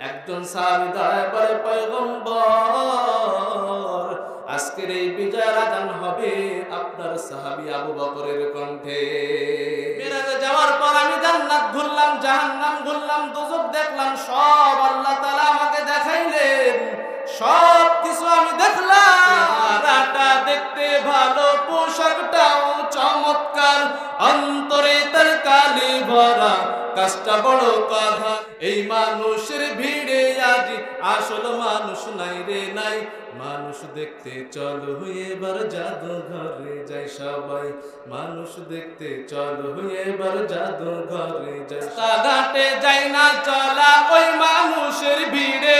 একজন সাহাবী পয়গম্বর, আজকের এই বিজয় আজান হবে আপনার সাহাবী আবু বকরের কণ্ঠে। যাওয়ার পর আমি জান্নাত ঘুরলাম, জাহান্নাম ঘুরলাম, দুজক দেখলাম, সব আল্লাহ তাআলা আমাকে দেখাইলেন। সব কিছু আমি দেখলাম। চেহারাটা দেখতে ভালো, পোশাকটাও চমৎকার। অন্তরে তার কালি ভরা কাজটা বড় কথা। এই মানুষের ভিড়ে আজ আসল মানুষ নাই রে নাই। মানুষ দেখতে চলো, এবার জাদু ঘরে যাই সবাই। মানুষ দেখতে চলো, এবার জাদু ঘরে যাই। ঘাটে যাই না চলা ওই মানুষের ভিড়ে।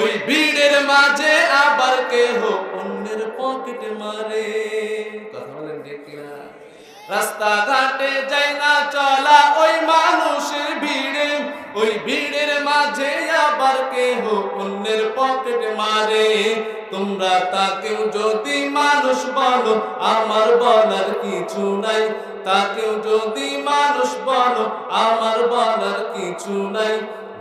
ওই ভিড়ের মাঝে আবার কেহ অন্যের পকেট মারে। কথা বলেন ঠিক কিনা? রাস্তাঘাটে যাই না চলা ওই মানুষের ভিড়ে। ওই ভিড়ের মাঝে আবার কেহ অন্যের পকেট মারে। তোমরা তাকেও যদি মানুষ বলো, আমার বলার কিছু নাই। তাকেও যদি মানুষ বলো, আমার বলার কিছু নাই।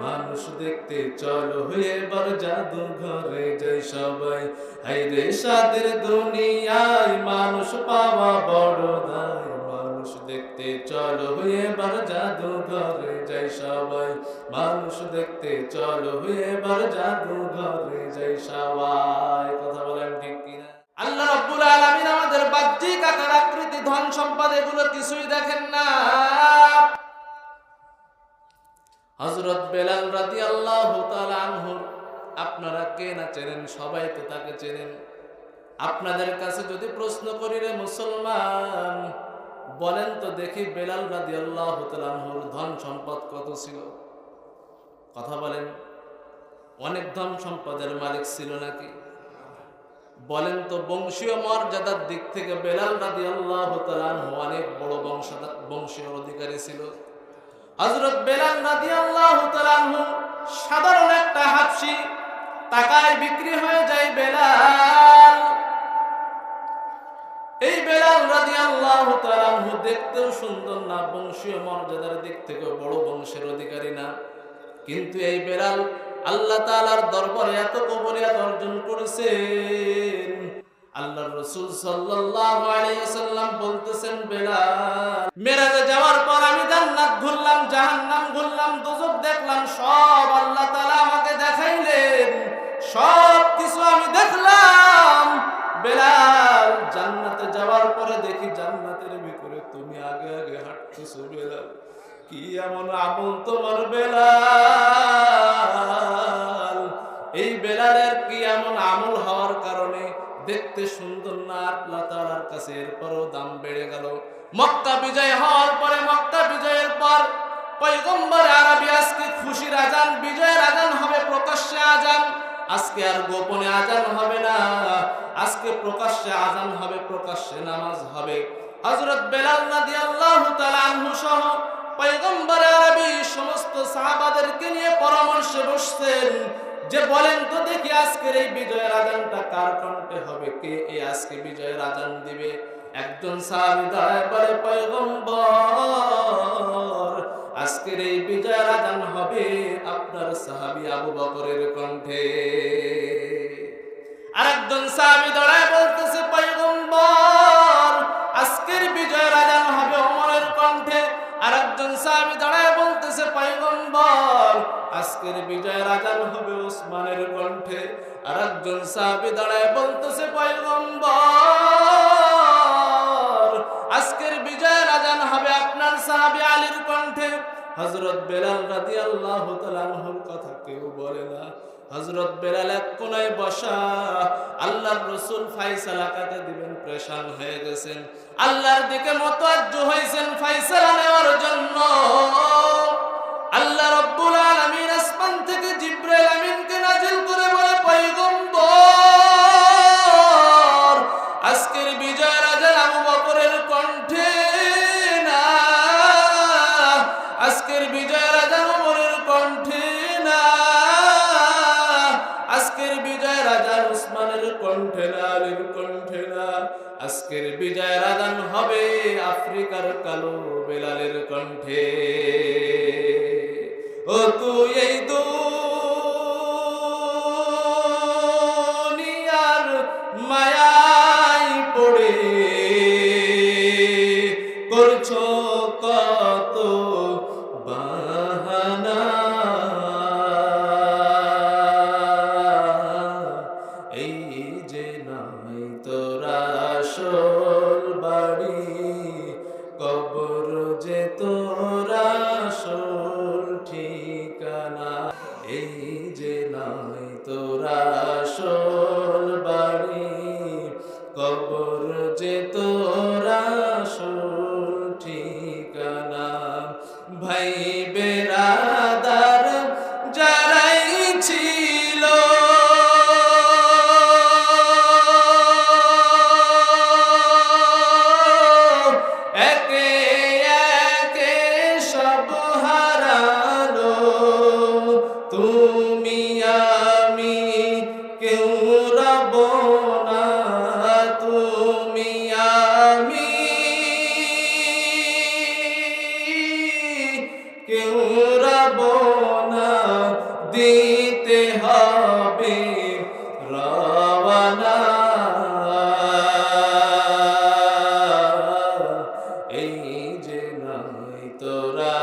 মানুষ দেখতে চলো, এবার জাদু ঘরে যাই সবাই। হাই রে সাদের দুনিয়ায় মানুষ পাওয়া বড় দায়। মানুষ দেখতে চলো এবার জাদু ঘরে যাই সবাই। মানুষ দেখতে চলো এবার জাদু ঘরে যাই সবাই। কথা বলেন ঠিক কিনা? আল্লাহ রাব্বুল আলামিন আমাদের বাহ্যিক আকার, আকৃতি, ধন সম্পদ এগুলো কিছুই দেখেন না। হজরত বেলাল রাদি আল্লাহ আনহুর আপনারা কে না চেনেন? সবাই তো তাকে চেনেন। আপনাদের কাছে যদি প্রশ্ন করি রে মুসলমান বলেন তো দেখি বেলাল রাদি আল্লাহ আনহুর ধন সম্পদ কত ছিল? কথা বলেন, অনেক ধন সম্পদের মালিক ছিল নাকি? বলেন তো বংশীয় মর্যাদার দিক থেকে বেলাল রাদি আল্লাহ অনেক বড় বংশাদার বংশীয় অধিকারী ছিল। হজরত বেলাল রাদিয়াল্লাহু তাআলা আনহু সাধারণ একটা হাফসি, টাকায় বিক্রি হয়ে যায় বেলাল। এই বেলাল তাআলা আনহু দেখতেও সুন্দর না, বংশীয় মর্যাদার দিক থেকে বড় বংশের অধিকারী না। কিন্তু এই বেলাল আল্লাহ তাআলার দরবারে এত কবরিয়াত অর্জন আল্লাহর রাসূল ওয়াসাল্লাম বলতেছেন, বেলাল, মেরাজে যাওয়ার পর আমি জান্নাত ঘুরলাম ঘুরলাম দেখলাম, সব আল্লাহ তাআলা আমাকে দেখাইলেন সব কিছু আমি দেখলাম। বেলাল ভিতরে তুমি আগে আগে হাঁটতেছো বেলাল কি এমন আমল তোমার বেলাল? এই বেলালের কি এমন আমল হওয়ার কারণে দেখতে সুন্দর না? আল্লাহ তাআলার কাছে এরপরও দাম বেড়ে গেল। মক্কা বিজয় হওয়ার পরে, মক্কা বিজয়ের পর পয়গম্বর আরবি আজকে খুশির আজান, বিজয়ের আজান হবে প্রকাশ্যে আজান। আজকে আর গোপনে আজান হবে না। আজকে প্রকাশ্যে আজান হবে, প্রকাশ্যে নামাজ হবে। হযরত বেলাল রাদিয়াল্লাহু সহ পয়গম্বর সমস্ত সাহাবাদেরকে নিয়ে বসছেন যে, বলেন তো দেখি আজকের এই বিজয়ের আজানটা কার কণ্ঠে হবে? কে আজকে বিজয়ের আজান দিবে? একজন সাহাবী দাঁড়ায় পয়গম্বর, আজকের এই বিজয়ের আজান হবে আপনার সাহাবী আবু বকরের কণ্ঠে। আরেকজন সাহাবী দাঁড়ায় বলতেছে কণ্ঠে আরেকজন সাহাবী দাঁড়ায় বলতেছে, পাইগম্বর, আজকের বিজয়ের আজান হবে ওসমানের কণ্ঠে। আরেকজন সাহাবি দাঁড়ায় বলতেছে, পাইগম্বর, আজকের বিজয়ের আজান হবে আপনার সাহাবি আলীর কণ্ঠে। হযরত বেলাল রাজি আল্লাহ আনহুর কথা কেউ বলে না। হজরত বেলাল এক কোনায় বসা আল্লাহ রসুল ফাইসালা কাকে দিবেন? প্রেশান হয়ে গেছেন। আল্লাহর দিকে মতওয়াজ্জ হয়েছেন ফাইসালা নেওয়ার জন্য। আল্লাহ রব্বুল আলমিন আসমান থেকে জিব্রাইল আমিনকে কণ্ঠে না আলীর কণ্ঠে না আজকের বিজয় আদান হবে আফ্রিকার কালো বেলালের কণ্ঠে। ও তুই এই দুনিয়ার মায়ায় পড়ে। করছ কত কেউ রবনা দিতে হবে রওয়ানা। এই যে নাই তোরা